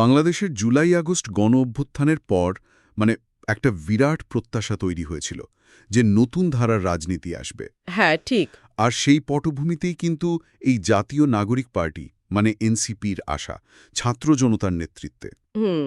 বাংলাদেশের July August গণ অভ্যুত্থানের পর মানে একটা বিরাট প্রত্যাশা তৈরি হয়েছিল যে নতুন ধারার রাজনীতি আসবে। হ্যাঁ ঠিক। আর সেই পটভূমিতেই কিন্তু এই জাতীয় নাগরিক পার্টি মানে এনসিপির আশা ছাত্র জনতার নেতৃত্বে। হুম।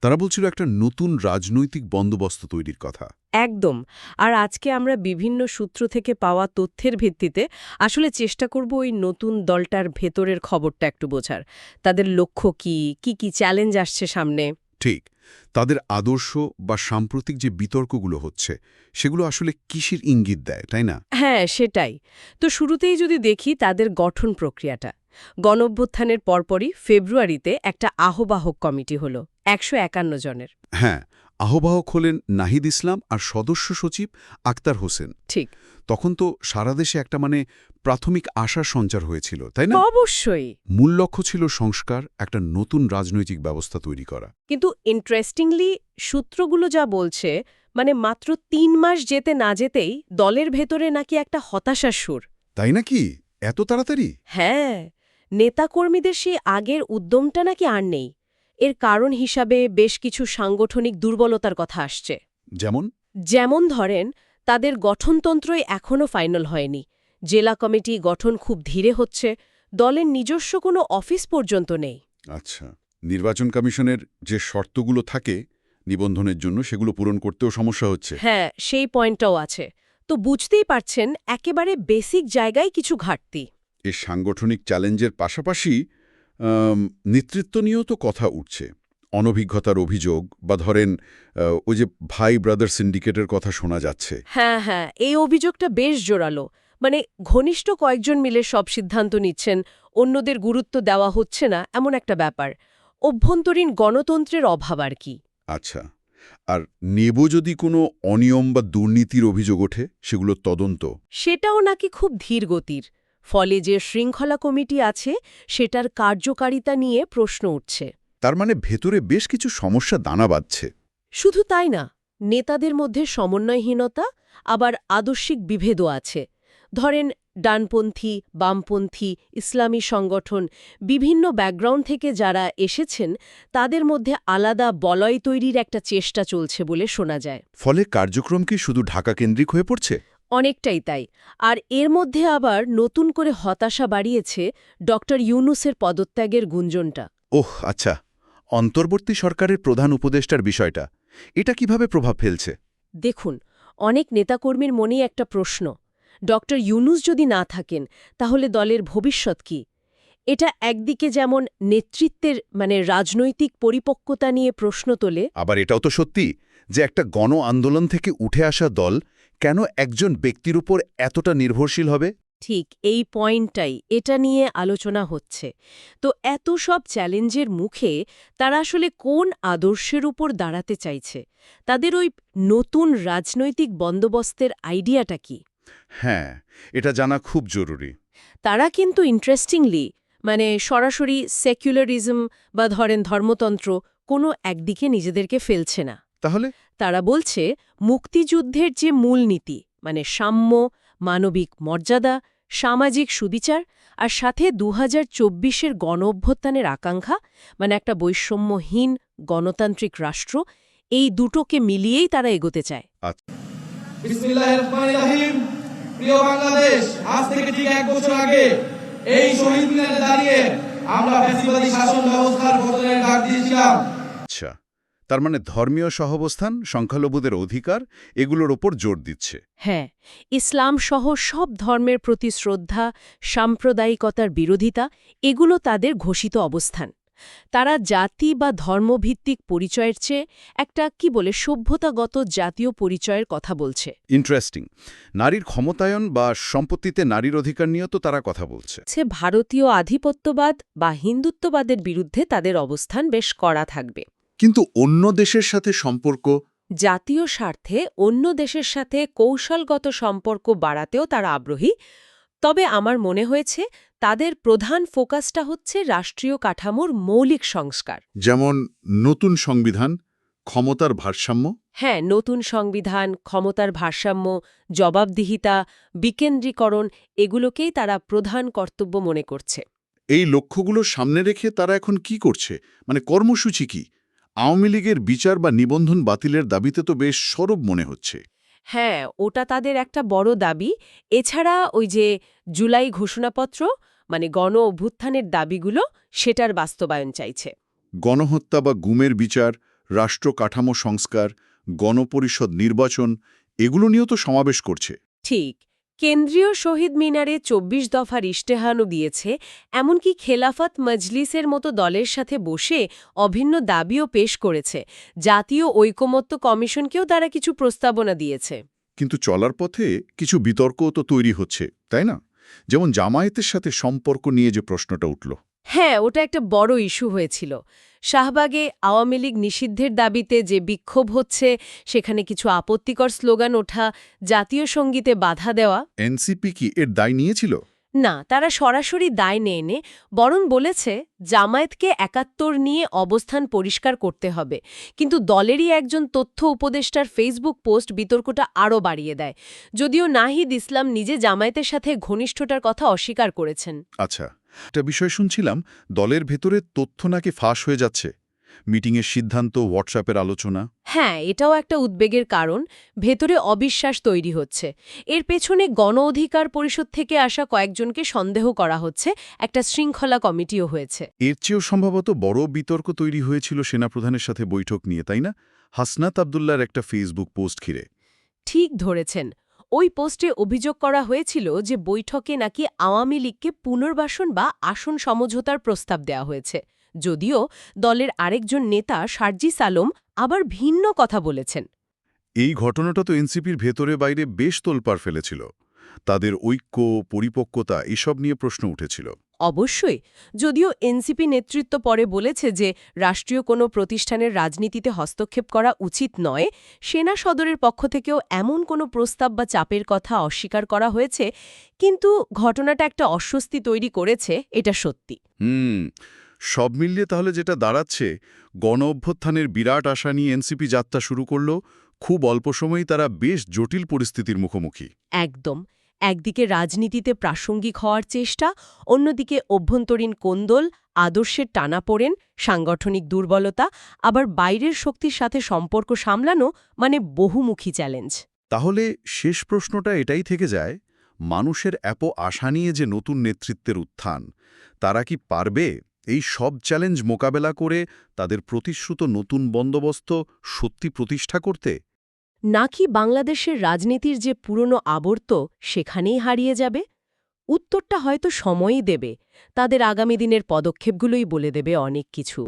তারা বলছিল একটা নতুন রাজনৈতিক বন্দোবস্ত তৈরির কথা। একদম। আর আজকে আমরা বিভিন্ন সূত্র থেকে পাওয়া তথ্যের ভিত্তিতে আসলে চেষ্টা করব ওই নতুন দলটার ভেতরের খবরটা একটু বোঝার। তাদের লক্ষ্য কি? কি কি চ্যালেঞ্জ আসছে সামনে? ঠিক। তাদের আদর্শ বা সাম্প্রতিক যে বিতর্কগুলো হচ্ছে সেগুলো আসলে কিসের ইঙ্গিত দেয় তাই না? হ্যাঁ সেটাই। তো শুরুতেই যদি দেখি তাদের গঠন প্রক্রিয়াটা গণঅভ্যুত্থানের পরপরই ফেব্রুয়ারিতে একটা আহ্বাহক কমিটি হলো একশো একান্ন জনের। হ্যাঁ আহ্বায়ক হলেন নাহিদ ইসলাম আর সদস্য সচিব আক্তার হোসেন। ঠিক। তখন তো সারা দেশে একটা মানে প্রাথমিক আশার সঞ্চার হয়েছিল তাই না? অবশ্যই। মূল লক্ষ্য ছিল সংস্কার একটা নতুন রাজনৈতিক ব্যবস্থা তৈরি করা। কিন্তু ইন্টারেস্টিংলি সূত্রগুলো যা বলছে মানে মাত্র তিন মাস যেতে না যেতেই দলের ভেতরে নাকি একটা হতাশার সুর। তাই নাকি? এত তাড়াতাড়ি? হ্যাঁ নেতাকর্মীদের সেই আগের উদ্যমটা নাকি আর নেই। এর কারণ হিসাবে বেশ কিছু সাংগঠনিক দুর্বলতার কথা আসছে। যেমন? যেমন ধরেন তাদের গঠনতন্ত্রই এখনও ফাইনাল হয়নি। জেলা কমিটি গঠন খুব ধীরে হচ্ছে দলের নিজস্ব কোনো অফিস পর্যন্ত নেই। আচ্ছা নির্বাচন কমিশনের যে শর্তগুলো থাকে নিবন্ধনের জন্য সেগুলো পূরণ করতেও সমস্যা হচ্ছে। হ্যাঁ সেই পয়েন্টটাও আছে। তো বুঝতেই পারছেন একেবারে বেসিক জায়গায় কিছু ঘাটতি। এই সাংগঠনিক চ্যালেঞ্জের পাশাপাশি নেতৃত্ব নিয়েও তো কথা উঠছে। অনভিজ্ঞতার অভিযোগ বা ধরেন ওই যে ভাই ব্রাদার সিন্ডিকেটের কথা শোনা যাচ্ছে। হ্যাঁ হ্যাঁ এই অভিযোগটা বেশ জোরালো। মানে ঘনিষ্ঠ কয়েকজন মিলে সব সিদ্ধান্ত নিচ্ছেন অন্যদের গুরুত্ব দেওয়া হচ্ছে না এমন একটা ব্যাপার। অভ্যন্তরীণ গণতন্ত্রের অভাব আর কি। আচ্ছা আর নেব যদি কোনো অনিয়ম বা দুর্নীতির অভিযোগ ওঠে সেগুলো তদন্ত? সেটাও নাকি খুব ধীর গতির। ফলে যে শৃঙ্খলা কমিটি আছে সেটার কার্যকারিতা নিয়ে প্রশ্ন উঠছে। তার মানে ভেতরে বেশ কিছু সমস্যা দানা বাঁধছে। শুধু তাই না নেতাদের মধ্যে সমন্বয়হীনতা আবার আদর্শিক বিভেদও আছে। ধরেন ডানপন্থী বামপন্থী ইসলামী সংগঠন বিভিন্ন ব্যাকগ্রাউন্ড থেকে যারা এসেছেন তাদের মধ্যে আলাদা বলয় তৈরির একটা চেষ্টা চলছে বলে শোনা যায়। ফলে কার্যক্রম কি শুধু ঢাকা কেন্দ্রিক হয়ে পড়ছে? অনেকটাই তাই। আর এর মধ্যে আবার নতুন করে হতাশা বাড়িয়েছে ড ইউনুসের পদত্যাগের গুঞ্জনটা। ওহ আচ্ছা। অন্তর্বর্তী সরকারের প্রধান উপদেষ্টার বিষয়টা এটা কীভাবে প্রভাব ফেলছে? দেখুন অনেক নেতাকর্মীর মনেই একটা প্রশ্ন ড ইউনুস যদি না থাকেন তাহলে দলের ভবিষ্যৎ কি? এটা একদিকে যেমন নেতৃত্বের মানে রাজনৈতিক পরিপক্কতা নিয়ে প্রশ্ন তোলে। আবার এটাও তো সত্যি যে একটা গণ আন্দোলন থেকে উঠে আসা দল কেন একজন ব্যক্তির উপর এতটা নির্ভরশীল হবে? ঠিক এই পয়েন্টটাই এটা নিয়ে আলোচনা হচ্ছে। তো এত সব চ্যালেঞ্জের মুখে তারা আসলে কোন আদর্শের উপর দাঁড়াতে চাইছে? তাদের ওই নতুন রাজনৈতিক বন্দোবস্তের আইডিয়াটা কি? হ্যাঁ এটা জানা খুব জরুরি। তারা কিন্তু ইন্টারেস্টিংলি মানে সরাসরি সেকুলারিজম বা ধরেন ধর্মতন্ত্র কোনো একদিকে নিজেদেরকে ফেলছে না। তাহলে? তারা বলছে মুক্তিযুদ্ধের যে মূলনীতি মানে সাম্য মানবিক মর্যাদা সামাজিক সুবিচার আর সাথে দু হাজার চব্বিশের গণ অভ্যুত্থানের আকাঙ্ক্ষা মানে একটা বৈষম্যহীন গণতান্ত্রিক রাষ্ট্র এই দুটোকে মিলিয়েই তারা এগোতে চায়। বিসমিল্লাহির রহমানির রহিম। প্রিয় বাংলাদেশ আজ থেকে ঠিক এক বছর আগে এই শহীদ মিনারে দাঁড়িয়ে আমরা ফ্যাসিবাদী শাসন ব্যবস্থার পতনের ডাক দিয়েছিলাম। আচ্ছা। তার মানে ধর্মীয় সহাবস্থান সংখ্যালঘুদের অধিকার এগুলোর ওপর জোর দিচ্ছে। হ্যাঁ ইসলাম সহ সব ধর্মের প্রতি শ্রদ্ধা সাম্প্রদায়িকতার বিরোধিতা এগুলো তাদের ঘোষিত অবস্থান। তারা জাতি বা ধর্মভিত্তিক পরিচয়ের চেয়ে একটা কি বলে সভ্যতাগত জাতীয় পরিচয়ের কথা বলছে। ইন্টারেস্টিং নারীর ক্ষমতায়ন বা সম্পত্তিতে নারীর অধিকার নিয়েও তো তারা কথা বলছে। সে ভারতীয় আধিপত্যবাদ বা হিন্দুত্ববাদের বিরুদ্ধে তাদের অবস্থান বেশ কড়া থাকবে। কিন্তু অন্য দেশের সাথে সম্পর্ক জাতীয় স্বার্থে অন্য দেশের সাথে কৌশলগত সম্পর্ক বাড়াতেও তারা আগ্রহী। তবে আমার মনে হয়েছে তাদের প্রধান ফোকাসটা হচ্ছে রাষ্ট্রীয় কাঠামোর মৌলিক সংস্কার। যেমন নতুন সংবিধান ক্ষমতার ভারসাম্য। হ্যাঁ নতুন সংবিধান ক্ষমতার ভারসাম্য জবাবদিহিতা বিকেন্দ্রীকরণ এগুলোকেই তারা প্রধান কর্তব্য মনে করছে। এই লক্ষ্যগুলো সামনে রেখে তারা এখন কি করছে? মানে কর্মসূচি কি? আওয়ামী লীগের বিচার বা নিবন্ধন বাতিলের দাবিতে তো বেশ সরব মনে হচ্ছে। হ্যাঁ ওটা তাদের একটা বড় দাবি। এছাড়া ওই যে জুলাই ঘোষণাপত্র মানে গণ অভ্যুত্থানের দাবিগুলো সেটার বাস্তবায়ন চাইছে। গণহত্যা বা গুমের বিচার রাষ্ট্র কাঠামো সংস্কার গণপরিষদ নির্বাচন এগুলো নিয়েও তো সমাবেশ করছে। ঠিক। কেন্দ্রীয় শহীদ মিনারে ২৪ দফার ইশতেহানও দিয়েছে এমনকি খেলাফত মজলিসের মতো দলের সাথে বসে অভিন্ন দাবিও পেশ করেছে। জাতীয় ঐকমত্য কমিশনকেও তারা কিছু প্রস্তাবনা দিয়েছে। কিন্তু চলার পথে কিছু বিতর্কও তো তৈরি হচ্ছে তাই না? যেমন জামায়াতের সাথে সম্পর্ক নিয়ে যে প্রশ্নটা উঠল। হ্যাঁ ওটা একটা বড় ইস্যু হয়েছিল। শাহবাগে আওয়ামী লীগ নিষিদ্ধের দাবিতে যে বিক্ষোভ হচ্ছে সেখানে কিছু আপত্তিকর স্লোগান ওঠা জাতীয় সঙ্গীতে বাধা দেওয়া। এনসিপি কি এর দায় নিয়েছিল? না তারা সরাসরি দায় নেয় নে বরং বলেছে জামায়াতকে একাত্তর নিয়ে অবস্থান পরিষ্কার করতে হবে। কিন্তু দলেরই একজন তথ্য উপদেষ্টার ফেসবুক পোস্ট বিতর্কটা আরও বাড়িয়ে দেয়। যদিও নাহিদ ইসলাম নিজে জামায়াতের সাথে ঘনিষ্ঠতার কথা অস্বীকার করেছেন। আচ্ছা একটা বিষয় শুনছিলাম দলের ভেতরে তথ্য নাকি ফাঁস হয়ে যাচ্ছে। মিটিংয়ের সিদ্ধান্ত হোয়াটসঅ্যাপের আলোচনা। হ্যাঁ এটাও একটা উদ্বেগের কারণ। ভেতরে অবিশ্বাস তৈরি হচ্ছে। এর পেছনে গণ অধিকার পরিষদ থেকে আসা কয়েকজনকে সন্দেহ করা হচ্ছে। একটা শৃঙ্খলা কমিটিও হয়েছে। এর চেয়েও সম্ভবত বড় বিতর্ক তৈরি হয়েছিল সেনাপ্রধানের সাথে বৈঠক নিয়ে তাই না? হাসনাত আবদুল্লার একটা ফেসবুক পোস্ট ঘিরে। ঠিক ধরেছেন। ওই পোস্টে অভিযোগ করা হয়েছিল যে বৈঠকে নাকি আওয়ামী লীগকে পুনর্বাসন বা আসন সমঝোতার প্রস্তাব দেয়া হয়েছে। যদিও দলের আরেকজন নেতা সার্জি সালম আবার ভিন্ন কথা বলেছেন। এই ঘটনাটা তো এনসিপির ভেতরে বাইরে বেশ তোলপাড় ফেলেছিল। তাদের ঐক্য, পরিপক্কতা এসব নিয়ে প্রশ্ন উঠেছিল। অবশ্যই যদিও এনসিপি নেতৃত্ব পরে বলেছে যে রাষ্ট্রীয় কোনো প্রতিষ্ঠানের রাজনীতিতে হস্তক্ষেপ করা উচিত নয় সেনা সদরের পক্ষ থেকেও এমন কোনো প্রস্তাব বা চাপের কথা অস্বীকার করা হয়েছে কিন্তু ঘটনাটা একটা অস্বস্তি তৈরি করেছে এটা সত্যি। হুম সব মিলিয়ে তাহলে যেটা দাঁড়াচ্ছে গণ অভ্যুত্থানের বিরাট আশা নিয়ে এনসিপি যাত্রা শুরু করল খুব অল্প সময়েই তারা বেশ জটিল পরিস্থিতির মুখোমুখি। একদম। একদিকে রাজনীতিতে প্রাসঙ্গিক হওয়ার চেষ্টা, অন্যদিকে অভ্যন্তরীণ কোন্দল আদর্শের টানাপোড়েন সাংগঠনিক দুর্বলতা, আবার বাইরের শক্তির সাথে সম্পর্ক সামলানো মানে বহুমুখী চ্যালেঞ্জ। তাহলে শেষ প্রশ্নটা এটাই থেকে যায়, মানুষের এত আশা নিয়ে যে নতুন নেতৃত্বের উত্থান, তারা কি পারবে এই সব চ্যালেঞ্জ মোকাবেলা করে তাদের প্রতিশ্রুত নতুন বন্দোবস্ত সত্যি প্রতিষ্ঠা করতে? নাকি বাংলাদেশের রাজনীতির যে পুরনো আবর্ত সেখানেই হারিয়ে যাবে? উত্তরটা হয়তো সময়ই দেবে। তাদের আগামী দিনের পদক্ষেপগুলোই বলে দেবে অনেক কিছু।